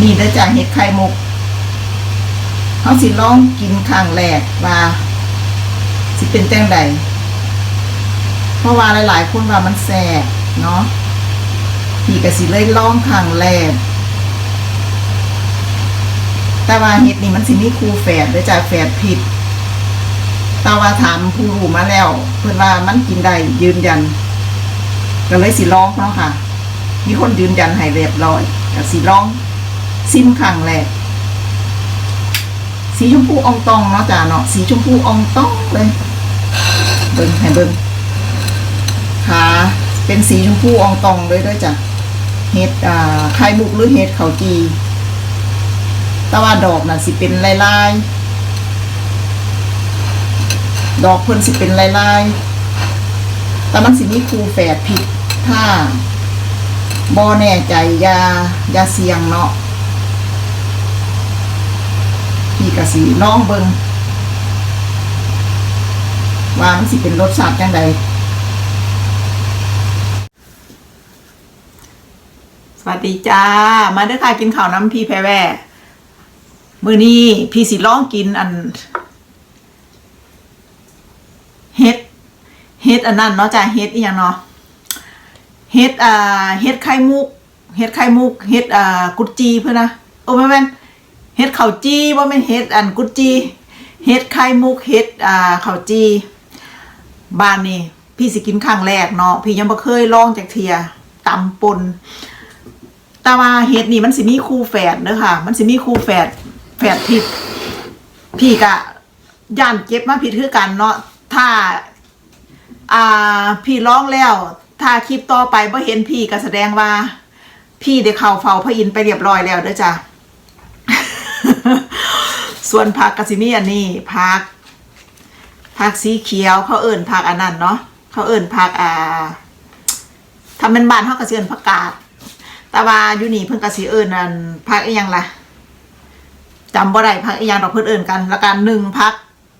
นี่ได้อจากเห็ดไข่มุกเขาสิลองกินครั้งแรกว่า สิเป็นแจ้งใดเพราะว่าหลายๆคนว่ามันแสบเนาะพี่ก็สิเลยลองครั้งแรกแต่ว่าเห็ดนี่มันสิมีคูแฝดได้อจากแฝดผิดแต่ว่าถามผู้รู้มาแล้ว เพื่อนว่ามันกินได้ยืนยันก็เลยสิลองเนาะค่ะ มีคนยืนยันให้เรียบร้อยก็สิลอง ซิมครั้งแรกสีชมพูอองตองเนาะจ้าเนาะสีชมพูอองตองเลยเบิ้งให้เบิ้งขาเป็นสีชมพูอองตองเลยด้วยจ้ะเห็ดอ่าไข่มุกหรือเห็ดเขาจีแต่ว่าดอกน่ะสิเป็นลายลายดอกเพิ่นสิเป็นลายลายแต่มันสิมีครูแฝดผิดถ้าบ่แน่ใจยายาเสียงเนาะ พี่กะสีลองเบิงว่ามันสิเป็นรสชาติจังใดสวัสดีจ้า มาเด้อค่ะกินข้าวน้ำพี่แพรแว่มือนี้พี่สิลองกินอันเฮ็ดเฮ็ดอันนั้นเนาะจ้าเฮ็ดอีหยังเนาะเฮ็ดอ่าเฮ็ดไข่มุกเฮ็ดไข่มุกเฮ็ดอ่ากุดจีเพื่อนนะโอ้ไม่แม่น เฮ็ดข้าวจีว่าแม่นเฮ็ดอันกุจีเฮ็ดไข่มุกเฮ็ดอ่าข้าวจีบ้านนี่พี่สิกินครั้งแรกเนาะพี่ยังบ่เคยลองจากเทียตำปนแต่ว่าเฮ็ดนี่มันสิมีคู่แฝดเด้อค่ะ มันสิมีคู่แฝดแฝดผิด พี่กะย่านเก็บมาผิดคือกันเนาะถ้า อ่าพี่ร้องแล้ว ถ้าคลิปต่อไปบ่เห็นพี่ก็แสดงว่า พี่ได้เข้าเฝ้าพระอินทร์ไปเรียบร้อยแล้วเด้อจ้ะ ส่วนผักกระสิมีอันนี้ผักผักสีเขียวเขาเอิ่นผักอันนั้นเนาะเขาเอิ่นผักอ่าทำเป็นบ้านเขากระเซียนผักกาดแต่ว่าอยู่นี่เพิ่นกระสีเอิ่นอันผักอีหยังล่ะจำบ่ได้ผักอีหยังดอกเพิ่นเอิ่นกันแล้วกันหนึ่งผัก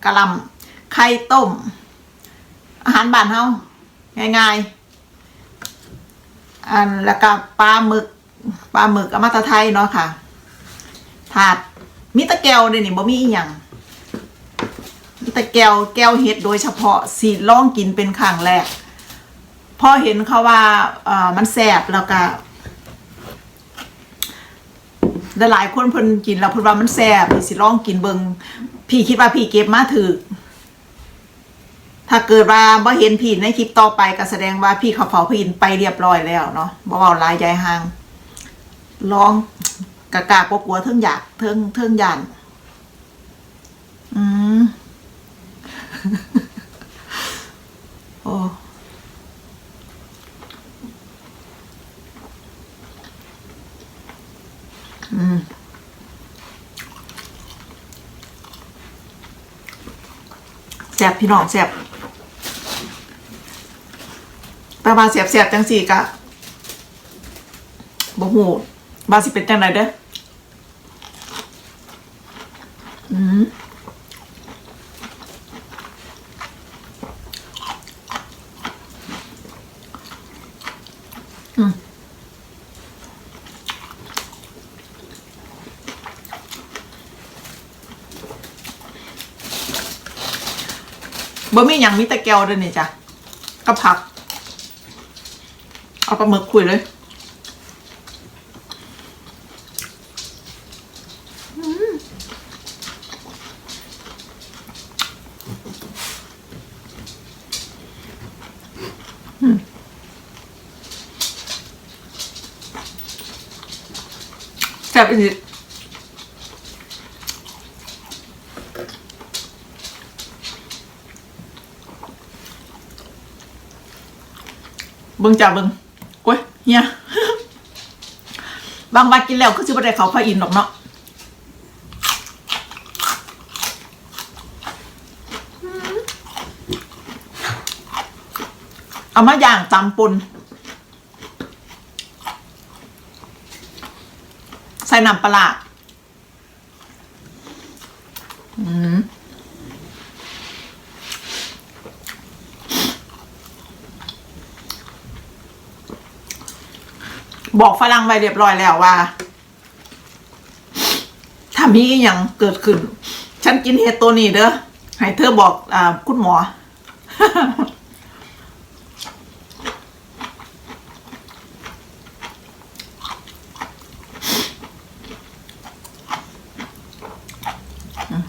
กะหล่ำไข่ต้ม อาหารบ้านเฮาง่ายๆอันแล้วก็ปลาหมึกปลาหมึกอมตะไทยเนาะค่ะถาด มีแตะแก้วเด้นี่บ่มีอีหยังมีแตะแก้วแก้วเฮ็ดโดยเฉพาะสิลองกินเป็นครั้งแรกพอเห็นเขาว่าเอ่อมันแซ่บแล้วก็หลายคนเพิ่นกินแล้วเพิ่นว่ามันแซ่บสิลองกินเบิงพี่คิดว่าพี่เก็บมาถือถ้าเกิดว่าบ่เห็นพี่ในคลิปต่อไปก็แสดงว่าพี่เขาเฝ้าพี่ไปเรียบร้อยแล้วเนาะบ่เว้าลายใหญ่หางลอง กะกากกลัวเทิงอยากเทิงเทิงยานอืมโอ้อืมแสบพี่น้องแสบแต่ว่าแสบแสบจังสี่กะบ่หูว่าสิเป็นจังไดเด้อ บ่มีหยังมีแต่แก้วเด้อนี่จ้ะกับผัก เอาปลาหมึกคุยเลยแซ่บอีก เบิ่งจ้าเบิ่งโอ้ยเฮียบางวันกินแล้วก็ซื้อไปได้เขาพระอินทร์หรอกเนาะเอามาอย่างตำปนใส่น้ำปลาร้าอืม บอกฝรั่งไว้เรียบร้อยแล้วว่า ถ้ามีอย่างเกิดขึ้น ฉันกินเห็ดตัวนี้เด้อให้เธอบอกอ่าคุณหมอ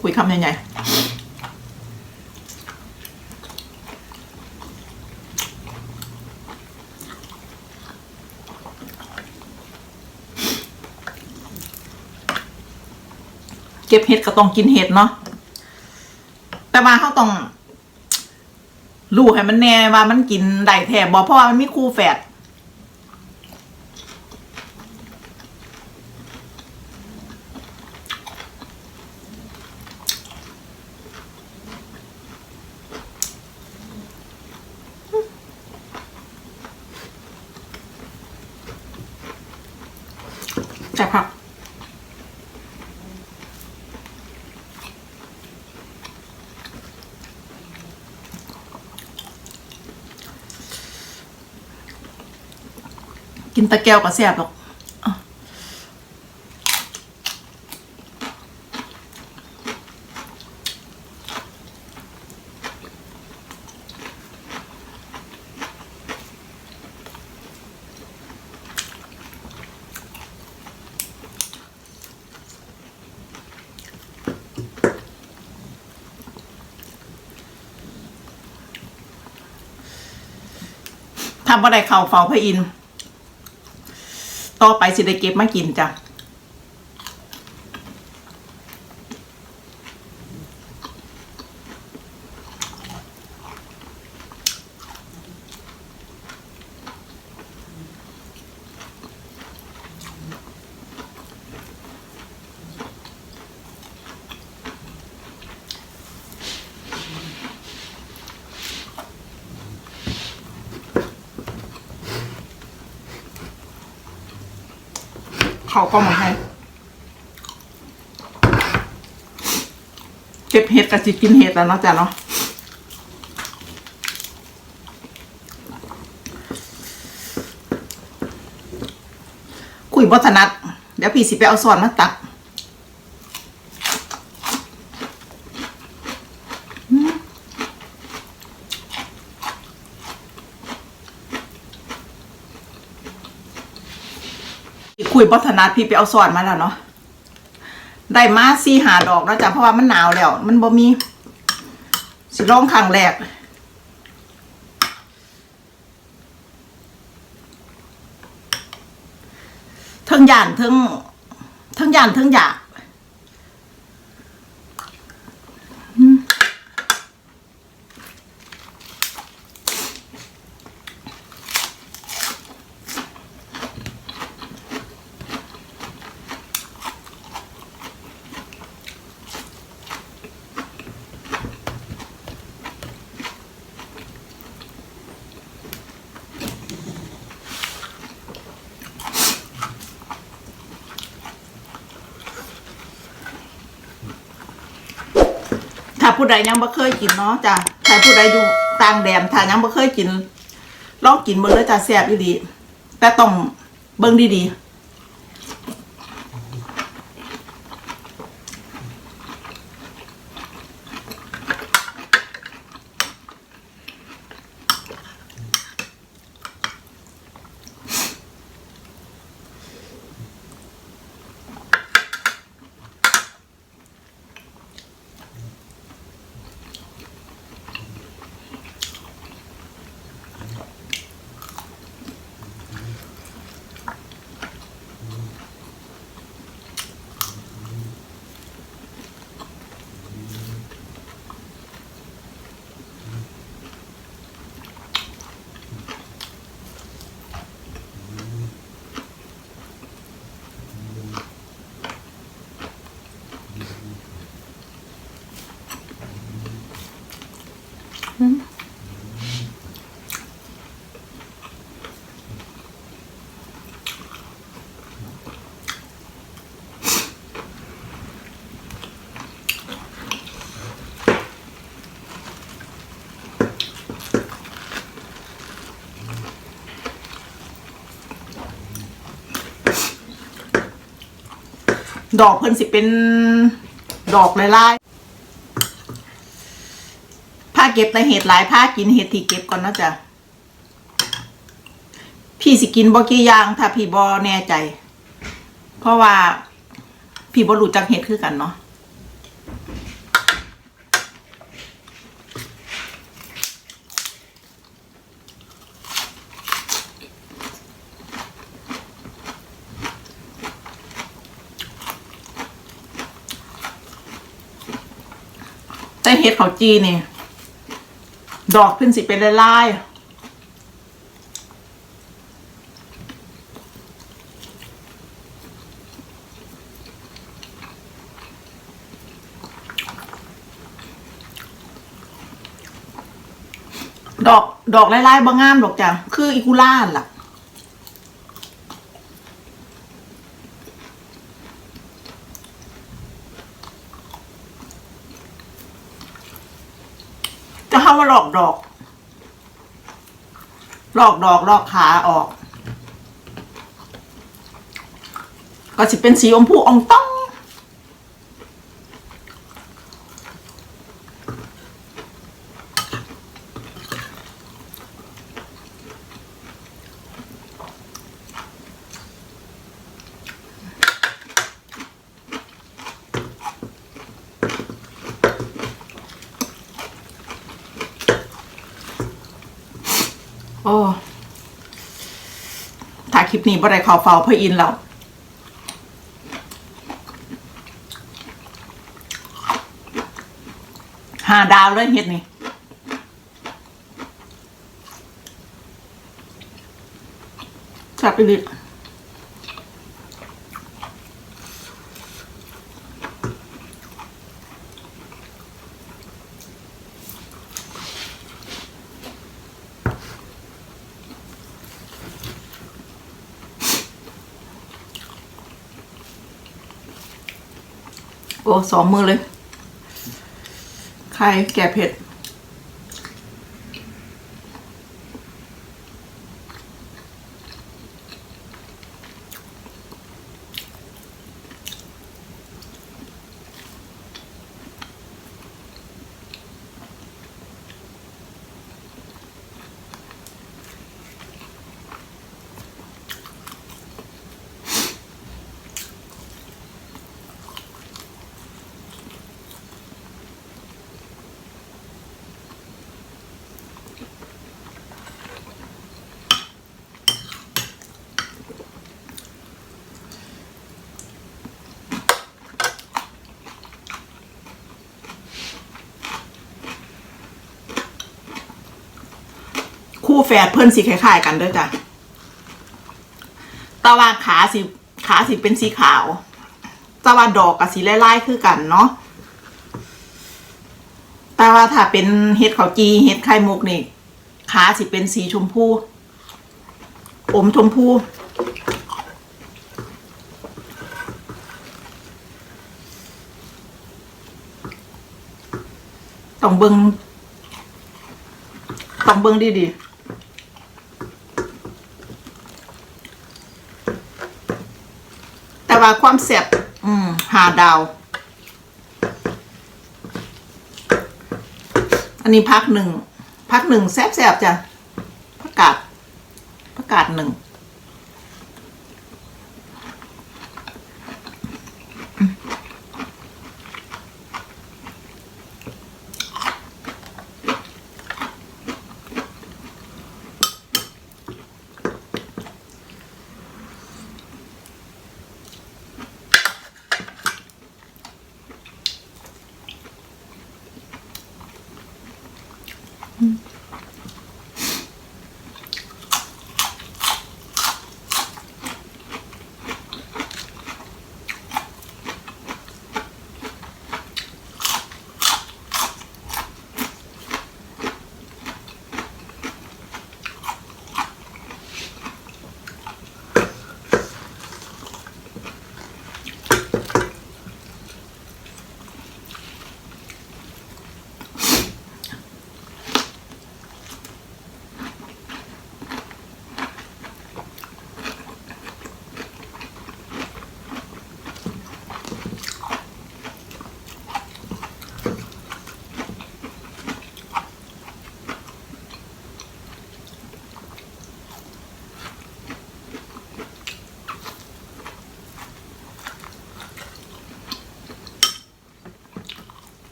คุยคำใหญ่ๆ ก็บเห็ดก็ต้องกินเห็ดเนาะแต่ว่าเขาต้องรู้ให้มันแน่ว่ามันกินได้แท้บ่เพราะว่ามันมีคู่แฝดใช่ครับกิ ตะแก้วก็แซ่บหรอกอะทำอะไรเข่าเฝ้าพระอินทร์ ต่อไปสิได้เก็บมากินจ้ะ เขาก็มาให้เก็บเห็ดกับจิกินเห็ดแล้วเนาะจ้ะเนาะคุยบอสนัดเดี๋ยวพี่สิไปเอาส่วนมาตัก ยบัถนัดพี่ไปเอาสอนมาแล้วเนาะได้มาสี่หาดอกแล้วจ้ะเพราะว่ามันหนาวแล้ว มันบ่มีสิร้องขังแรกทั้งย่านทั้งทั้งย่านทั้งอยาก ผู้ใดยังบ่เคยกินเนาะจ้ะถ้าผู้ใดอยู่ต่างแดนถ้ายังบ่เคยกินลองกินเบิ่งเลยจ้ะแซ่บอีหลีแต่ต้องเบิ่งดีๆ ดอกเพิ่นสิเป็นดอกลายๆผ้าเก็บแต่เห็ดหลายผ้ากินเห็ดที่เก็บก่อนนะจ๊ะพี่สิกินบ่กี่อย่างถ้าพี่บ่แน่ใจ เพราะว่าพี่บ่รู้จักเห็ดคือกันเนาะ เห็ดเขาจีนี่ ดอกเพิ่นสิเป็นลายดอกดอกลายๆบางงามดอกจ้ะคืออีกุล่าล่ะเข้ามาหลอกดอก ห ลอกดอกหลอกขาออก ก็สิเป็นสีอมพูอองต้อง โอ้ถ่ายคลิ ปนี้บ่ได้เขาเฝ้าพระอินทร์แล้วหาดาวเลยเฮ็ดนี่จับไปเลย โอ้สองมือเลย ใครแก่เผ็ด คู่แฝดเพื่อนสีคล้ายๆกันเด้วยจ้ะตะว่าขาสีขาสีเป็นสีขาวตะว่าดอกกับสีไล่ๆคือกันเนาะต่ว่าถ้าเป็นเห็ดเขาวจีเห็ดไข่มุกนี่ขาสิเป็นสีชมพู อมชมพูต้องเบิงต้องเบิงดีๆ แต่ ว่าความแซ่บอืมหาดาว อันนี้พักหนึ่งพักหนึ่งแซ่บๆจ้ะพักกาดพักกาดหนึ่ง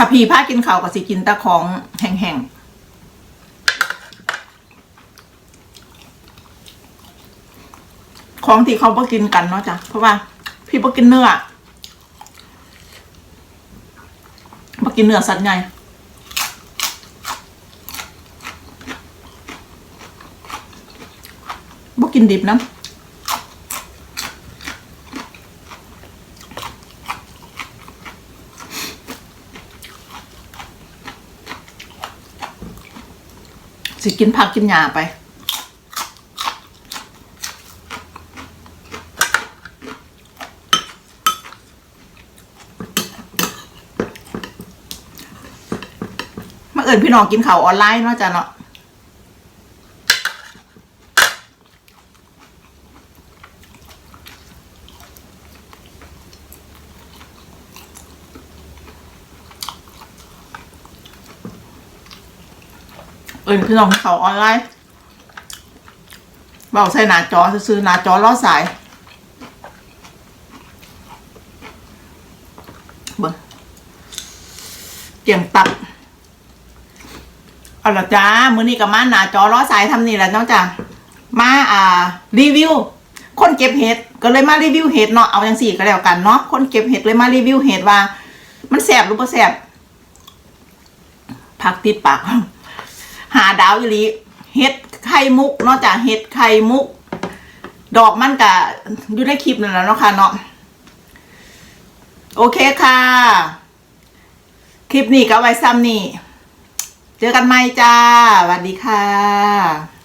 ถ้าพี่พากินข้าวก็สิกินต่ของแห้งๆของที่เขาบ่กินกันเนาะจ้ะ เพราะว่า พี่บ่กินเนื้อบ่กินเนื้อสัตว์ใหญ่บ่กินดิบนะ สิกินผักกินหญ้าไปมาเอิญพี่น้องกินข่าวออนไลน์เนาะจ้ะเนาะ เอิญพี่น้องกินข่าออนไลน์เบาใส่หน้าจอซื้อหน้าจอล้อสายเบิ่งเกี่ยงตับเอาละจ้า มื้อนี้กับมาหน้าจอล้อสายทำนี่แหละเนาะจ้ะมาอ่า รีวิว คนเก็บเห็ดก็เลยมารีวิวเห็ดเนาะเอาอย่างสี่ก็แล้วกันเนาะคนเก็บเห็ดเลยมารีวิวเห็ดว่า มันแสบหรือเปล่าแสบพักติดปาก หาดาวอีหลีเห็ดไข่มุกนอกจากเห็ดไข่มุก ดอกมันกะอยู่ในคลิปนั่นแหละเนาะค่ะเนาะโอเคค่ะ คลิปนี้ก็ไว้ซ้ำนี่ เจอกันใหม่จ้าสวัสดีค่ะ